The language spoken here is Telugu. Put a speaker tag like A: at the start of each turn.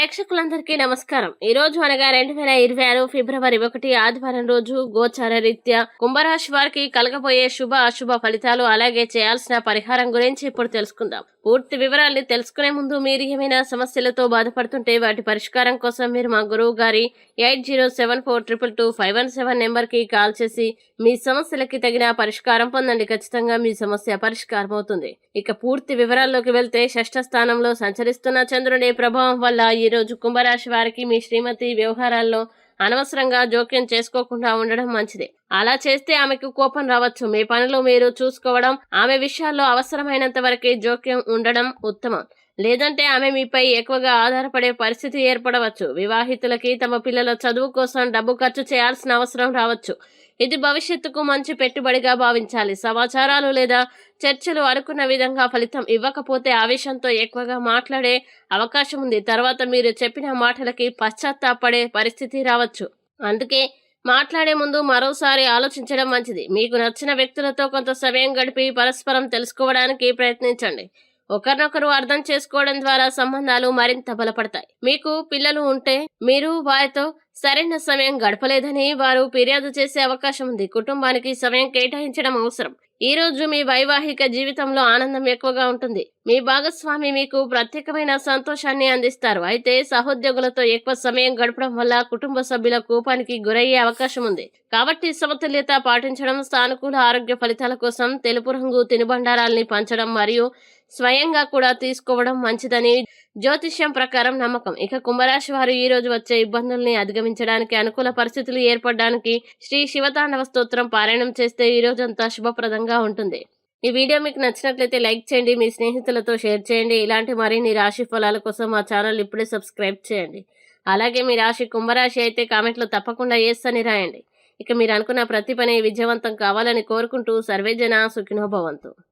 A: ప్రేక్షకులందరికీ నమస్కారం. ఈ రోజు అనగా రెండు వేల ఇరవై ఆరు ఫిబ్రవరి ఒకటి ఆదివారం రోజు గోచార రీత్యా కుంభరాశి వారికి కలగబోయే శుభ అశుభ ఫలితాలు అలాగే చేయాల్సిన పరిహారం గురించి ఇప్పుడు తెలుసుకుందాం. పూర్తి వివరాల్ని తెలుసుకునే ముందు మీరు ఏమైనా సమస్యలతో బాధపడుతుంటే వాటి పరిష్కారం కోసం మీరు మా గురువు గారి eight zero seven four triple two five one seven నెంబర్కి కాల్ చేసి మీ సమస్యలకి తగిన పరిష్కారం పొందండి. ఖచ్చితంగా మీ సమస్య పరిష్కారం అవుతుంది. ఇక పూర్తి వివరాల్లోకి వెళ్తే షష్ఠ స్థానంలో సంచరిస్తున్న చంద్రుని ప్రభావం వల్ల ఈ రోజు కుంభరాశి వారికి మీ శ్రీమతి వ్యవహారాల్లో అనవసరంగా జోక్యం చేసుకోకుండా ఉండడం మంచిది. అలా చేస్తే ఆమెకు కోపం రావచ్చు. మీ పనులు మీరు చూసుకోవడం ఆమె విషయాల్లో అవసరమైనంత వరకే జోక్యం ఉండడం ఉత్తమం. లేదంటే ఆమె మీపై ఎక్కువగా ఆధారపడే పరిస్థితి ఏర్పడవచ్చు. వివాహితులకి తమ పిల్లల చదువు కోసం డబ్బు ఖర్చు చేయాల్సిన అవసరం రావచ్చు. ఇది భవిష్యత్తుకు మంచి పెట్టుబడిగా భావించాలి. సమాచారాలు లేదా చర్చలు అనుకున్న విధంగా ఫలితం ఇవ్వకపోతే ఆవేశంతో ఎక్కువగా మాట్లాడే అవకాశం ఉంది. తర్వాత మీరు చెప్పిన మాటలకి పశ్చాత్తాపడే పరిస్థితి రావచ్చు. అందుకే మాట్లాడే ముందు మరోసారి ఆలోచించడం మంచిది. మీకు నచ్చిన వ్యక్తులతో కొంత సమయం గడిపి పరస్పరం తెలుసుకోవడానికి ప్రయత్నించండి. ఒకరినొకరు అర్థం చేసుకోవడం ద్వారా సంబంధాలు మరింత బలపడతాయి. మీకు పిల్లలు ఉంటే మీరు వారితో సరైన సమయం గడపలేదని వారు ఫిర్యాదు చేసే అవకాశం ఉంది. కుటుంబానికి సమయం కేటాయించడం అవసరం. ఈ రోజు మీ వైవాహిక జీవితంలో ఆనందం ఎక్కువగా ఉంటుంది. మీ భాగస్వామి మీకు ప్రత్యేకమైన సంతోషాన్ని అందిస్తారు. అయితే సహోద్యోగులతో ఎక్కువ సమయం గడపడం వల్ల కుటుంబ సభ్యుల కోపానికి గురయ్యే అవకాశం ఉంది. కాబట్టి సమతుల్యత పాటించడం సానుకూల ఆరోగ్య ఫలితాల కోసం తెలుపు రంగు తినుబండారాల్ని పంచడం మరియు స్వయంగా కూడా తీసుకోవడం మంచిదని జ్యోతిష్యం ప్రకారం నమ్మకం. ఇక కుంభరాశి వారు ఈ రోజు వచ్చే ఇబ్బందుల్ని అధిగమించడానికి అనుకూల పరిస్థితులు ఏర్పడడానికి శ్రీ శివతాండవ స్తోత్రం పారాయణం చేస్తే ఈ రోజంతా శుభప్రదంగా ఉంటుంది. ఈ వీడియో మీకు నచ్చినట్లయితే లైక్ చేయండి మీ స్నేహితులతో షేర్ చేయండి. ఇలాంటి మరిన్ని రాశి ఫలాల కోసం మా ఛానల్ ఇప్పుడే సబ్స్క్రైబ్ చేయండి. అలాగే మీ రాశి కుంభరాశి అయితే కామెంట్లో తప్పకుండా ఎస్ అని రాయండి. ఇక మీరు అనుకున్న ప్రతి పని విజయవంతం కావాలని కోరుకుంటూ సర్వేజన సుఖినోభవంతు